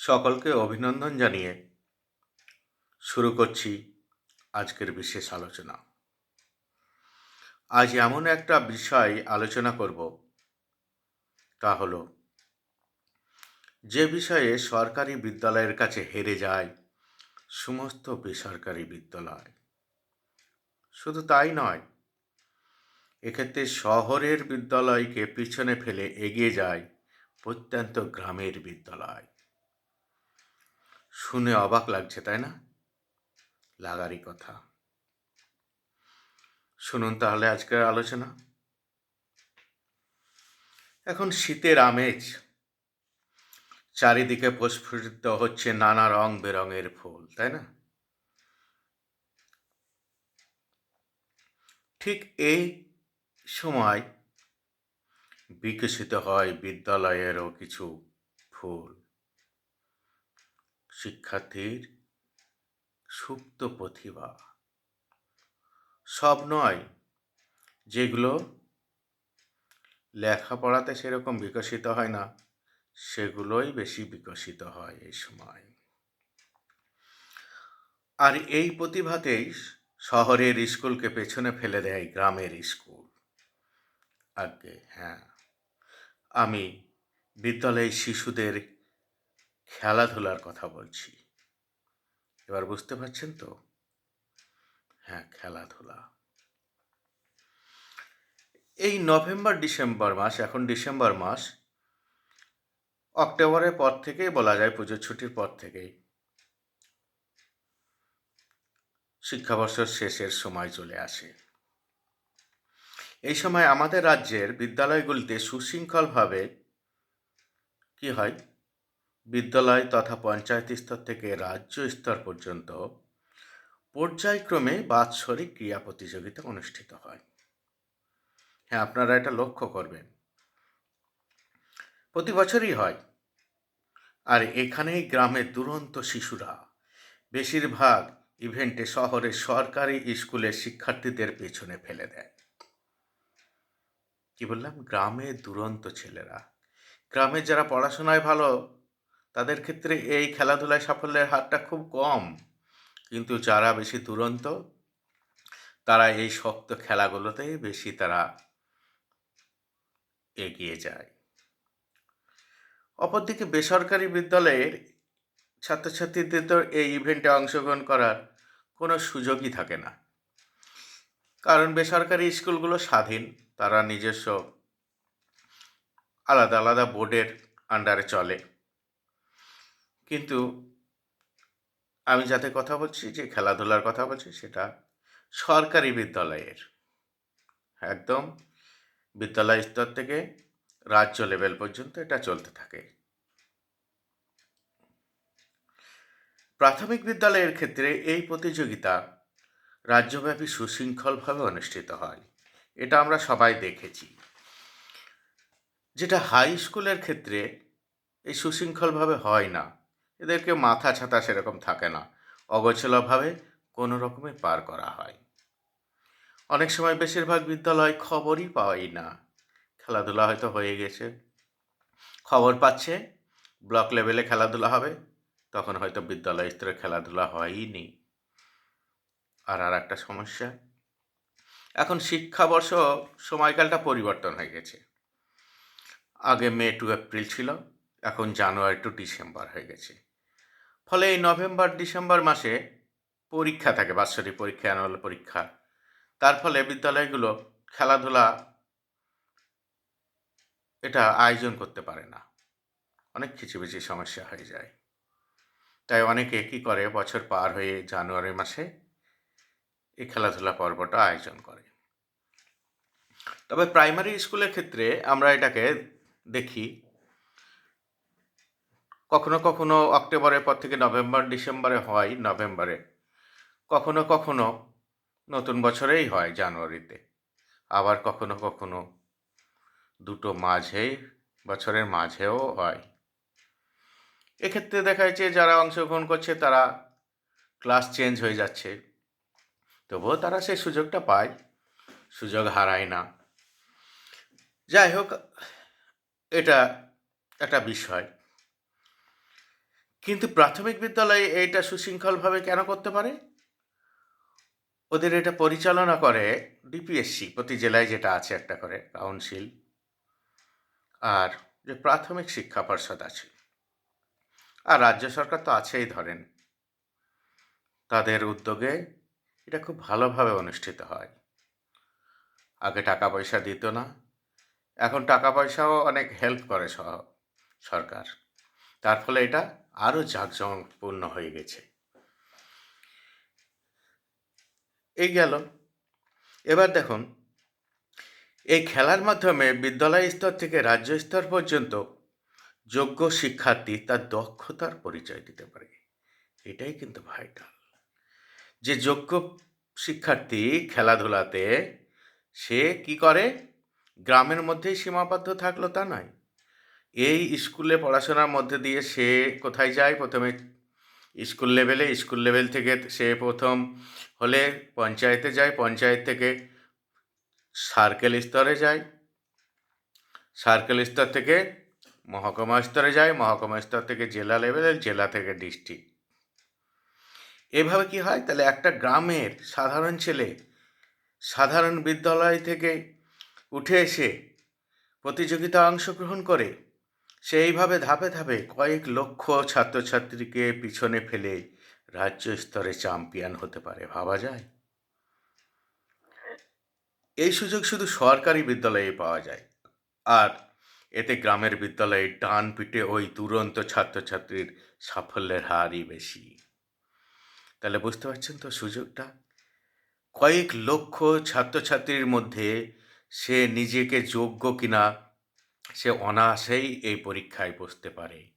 সকলকে অভিনন্দন জানিয়ে শুরু করছি আজকের বিশেষ আলোচনা। আজ এমন একটা বিষয় আলোচনা করব, তা হল, যে বিষয়ে সরকারি বিদ্যালয়ের কাছে হেরে যায় সমস্ত বেসরকারি বিদ্যালয়। শুধু তাই নয়, এক্ষেত্রে শহরের বিদ্যালয়কে পিছনে ফেলে এগিয়ে যায় প্রত্যন্ত গ্রামের বিদ্যালয়। শুনে অবাক লাগছে, তাই না? লাগারই কথা। শুনুন তাহলে আজকের আলোচনা। এখন শীতের আমেজ। চারিদিকে প্রস্ফুটিত হচ্ছে নানা রং বেরঙের ফুল, তাই না? ঠিক এই সময় বিকশিত হয় বিদ্যালয়েরও কিছু ফুল। শিক্ষার্থীর সুপ্ত প্রতিভা। সব নয়, যেগুলো লেখাপড়াতে সেরকম বিকশিত হয় না, সেগুলোই বেশি বিকশিত হয় এই সময়। আর এই প্রতিভাতেই শহরের স্কুলকে পেছনে ফেলে দেয় গ্রামের স্কুল। আগে হ্যাঁ। আমি বিদ্যালয়ে শিশুদের খেলাধুলার কথা বলছি। এবার বুঝতে পারছেন তো? হ্যাঁ খেলাধুলা। এই নভেম্বর, ডিসেম্বর মাস, এখন ডিসেম্বর মাস, অক্টোবরের পর থেকেই বলা যায় পুজোর ছুটির পর থেকেই। শিক্ষাবর্ষের শেষের সময় চলে আসে। এই সময় আমাদের রাজ্যের বিদ্যালয়গুলিতে সুশৃঙ্খলভাবে কি হয়? বিদ্যালয় তথা পঞ্চায়েত স্তর থেকে রাজ্য স্তর পর্যন্ত পর্যায়ক্রমে বাৎসরিক ক্রিয়া প্রতিযোগিতা অনুষ্ঠিত হয়। হ্যাঁ আপনারা এটা লক্ষ্য করবেন। প্রতি বছরই হয়। আর এখানেই গ্রামের দুরন্ত শিশুরা বেশিরভাগ ইভেন্টে শহরের সরকারি স্কুলের শিক্ষার্থীদের পেছনে ফেলে দেয়। কি বললাম? গ্রামের দুরন্ত ছেলেরা। গ্রামের যারা পড়াশোনায় ভালো তাদের ক্ষেত্রে এই খেলাধুলায় সাফল্যের হারটা খুব কম। কিন্তু যারা বেশি দুরন্ত, তারা এই শক্ত খেলাগুলোতেই বেশি তারা এগিয়ে যায়। অপরদিকে বেসরকারি বিদ্যালয়ের ছাত্রছাত্রীদের তো এই ইভেন্টে অংশগ্রহণ করার কোনো সুযোগই থাকে না। কারণ বেসরকারি স্কুলগুলো স্বাধীন, তারা নিজস্ব আলাদা আলাদা বোর্ডের আন্ডারে চলে। কিন্তু আমি যাতে কথা বলছি, যে খেলাধুলার কথা বলছি, সেটা সরকারি বিদ্যালয়ের। একদম বিদ্যালয় স্তর থেকে রাজ্য লেভেল পর্যন্ত এটা চলতে থাকে। প্রাথমিক বিদ্যালয়ের ক্ষেত্রে এই প্রতিযোগিতা রাজ্যব্যাপী সুশৃঙ্খলভাবে অনুষ্ঠিত হয়। এটা আমরা সবাই দেখেছি। যেটা হাই স্কুলের ক্ষেত্রে এই সুশৃঙ্খলভাবে হয় না। এদেরকে মাথা ছাতা সেরকম থাকে না। অগোছলভাবে কোনো রকমে পার করা হয়। অনেক সময় বেশিরভাগ বিদ্যালয় খবরই পাওয়াই না। খেলাধুলা হয়তো হয়ে গেছে। খবর পাচ্ছে, ব্লক লেভেলে খেলাধুলা হবে, তখন হয়তো বিদ্যালয় স্তরে খেলাধুলা হয়ই নি আর আর একটা সমস্যা, এখন শিক্ষাবর্ষ সময়কালটা পরিবর্তন হয়ে গেছে। আগে মে টু এপ্রিল ছিল, এখন জানুয়ারি টু ডিসেম্বর হয়ে গেছে। ফলে এই নভেম্বর, ডিসেম্বর মাসে পরীক্ষা থাকে, বাৎসরিক পরীক্ষা, অ্যানুয়াল পরীক্ষা। তার ফলে বিদ্যালয়গুলো খেলাধুলা এটা আয়োজন করতে পারে না। অনেক খিচিবিচি সমস্যা হয়ে যায়। তাই অনেকে কী করে, বছর পার হয়ে জানুয়ারি মাসে এই খেলাধুলা পর্বটা আয়োজন করে। তবে প্রাইমারি স্কুলের ক্ষেত্রে আমরা এটাকে দেখি কখনো কখনো অক্টোবরের পর থেকে নভেম্বর, ডিসেম্বরে হয় নভেম্বরে। কখনো কখনো নতুন বছরেই হয় জানুয়ারিতে। আবার কখনো কখনো দুটো মাঝে, বছরের মাঝেও হয়। এক্ষেত্রে দেখা যাচ্ছে যারা অংশগ্রহণ করছে তারা ক্লাস চেঞ্জ হয়ে যাচ্ছে। তবুও তারা সেই সুযোগটা পায়, সুযোগ হারায় না। যাই হোক, এটা একটা বিষয়। কিন্তু প্রাথমিক বিদ্যালয়ে এইটা সুশৃঙ্খলভাবে কেন করতে পারে? ওদের এটা পরিচালনা করে ডিপিএসসি প্রতি জেলায় যেটা আছে একটা করে, কাউন্সিল। আর যে প্রাথমিক শিক্ষা পর্ষদ আছে। আর রাজ্য সরকার তো আছেই ধরেন। তাদের উদ্যোগে এটা খুব ভালোভাবে অনুষ্ঠিত হয়। আগে টাকা পয়সা দিত না। এখন টাকা পয়সাও অনেক হেল্প করে সরকার। তার ফলে এটা আরও জাঁকজমকপূর্ণ হয়ে গেছে। এই গেল। এবার দেখুন, এই খেলার মাধ্যমে বিদ্যালয় স্তর থেকে রাজ্য স্তর পর্যন্ত যোগ্য শিক্ষার্থী তার দক্ষতার পরিচয় দিতে পারে। এটাই কিন্তু ভাইটাল যে যোগ্য শিক্ষার্থী খেলাধুলাতে সে কি করে? গ্রামের মধ্যেই সীমাবদ্ধ থাকল তা নয়। এই স্কুলে পড়াশোনার মধ্যে দিয়ে সে কোথায় যায়? প্রথমে স্কুল লেভেলে, স্কুল লেভেল থেকে সে প্রথম হলে পঞ্চায়েতে যায়, পঞ্চায়েত থেকে সার্কেল স্তরে যায়। সার্কেল স্তর থেকে মহকুমা স্তরে যায়, মহকুমা স্তর থেকে জেলা লেভেলে, জেলা থেকে ডিস্ট্রিক্ট। এভাবে কি হয়? তাহলে একটা গ্রামের সাধারণ ছেলে সাধারণ বিদ্যালয় থেকে উঠে এসে প্রতিযোগিতা অংশগ্রহণ করে সেইভাবে ধাপে ধাপে কয়েক লক্ষ ছাত্রছাত্রীকে পিছনে ফেলে রাজ্য স্তরে চ্যাম্পিয়ন হতে পারে, ভাবা যায়? এই সুযোগ শুধু সরকারি বিদ্যালয়ে পাওয়া যায়। আর এতে গ্রামের বিদ্যালয়ে ডান পিটে ওই দুরন্ত ছাত্রছাত্রীর সাফল্যের হারই বেশি। তাহলে বুঝতে পারছেন তো সুযোগটা? কয়েক লক্ষ ছাত্রছাত্রীর মধ্যে সে নিজেকে যোগ্য কিনা সে অনায়াসেই এই পরীক্ষায় বসতে পারে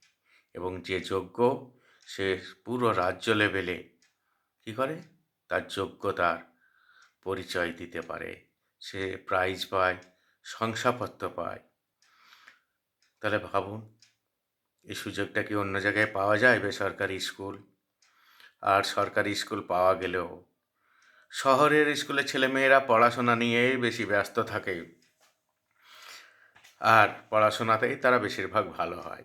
এবং যে যোগ্য সে পুরো রাজ্য লেভেলে কী করে? তার যোগ্যতার পরিচয় দিতে পারে। সে প্রাইজ পায়, শংসাপত্র পায়। তাহলে ভাবুন, এই সুযোগটা কি অন্য জায়গায় পাওয়া যায় বেসরকারি স্কুল আর সরকারি স্কুল পাওয়া গেলেও শহরের স্কুলে ছেলেমেয়েরা পড়াশোনা নিয়েই বেশি ব্যস্ত থাকে। আর পড়াশোনাতেই তারা বেশিরভাগ ভালো হয়।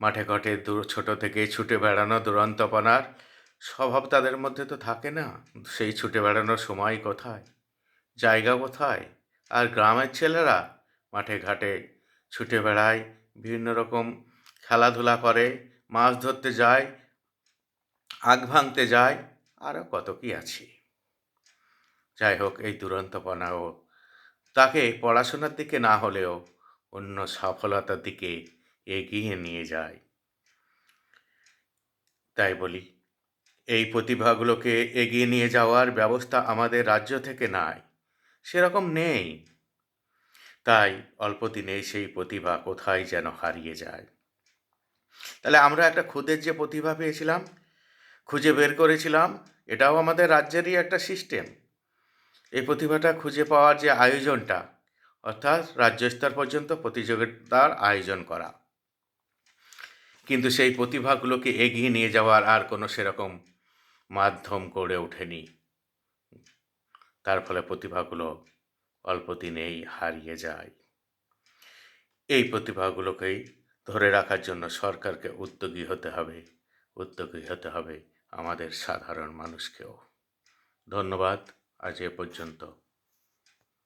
মাঠে ঘাটে দূর, ছোট থেকে ছুটে বেড়ানো দুরন্তপনার স্বভাব তাদের মধ্যে তো থাকে না। সেই ছুটে বেড়ানোর সময় কোথায়? জায়গা কোথায়? আর গ্রামের ছেলেরা মাঠে ঘাটে ছুটে বেড়ায়, বিভিন্ন রকম খেলাধুলা করে, মাছ ধরতে যায়, আগ ভাঙতে যায় আরও কত কি আছে। যাই হোক, এই দুরন্তপনা দুরন্তপনাও তাকে পড়াশোনার দিকে না হলেও অন্য সফলতার দিকে এগিয়ে নিয়ে যায়। তাই বলি, এই প্রতিভাগুলোকে এগিয়ে নিয়ে যাওয়ার ব্যবস্থা আমাদের রাজ্য থেকে নাই, সেরকম নেই। তাই অল্প দিনেই সেই প্রতিভা কোথায় যেন হারিয়ে যায়। তাহলে আমরা একটা খুদের যে প্রতিভা পেয়েছিলাম, খুঁজে বের করেছিলাম, এটাও আমাদের রাজ্যেরই একটা সিস্টেম এই প্রতিভাটা খুঁজে পাওয়ার যে আয়োজনটা, অর্থাৎ রাজ্য স্তর পর্যন্ত প্রতিযোগিতার আয়োজন করা। কিন্তু সেই প্রতিভাগুলোকে এগিয়ে নিয়ে যাওয়ার আর কোনো সেরকম মাধ্যম গড়ে ওঠেনি। তার ফলে প্রতিভাগুলো অল্প দিনেই হারিয়ে যায়। এই প্রতিভাগুলোকেই ধরে রাখার জন্য সরকারকে উদ্যোগী হতে হবে, উদ্যোগী হতে হবে আমাদের সাধারণ মানুষকেও। ধন্যবাদ। আজ এ পর্যন্ত।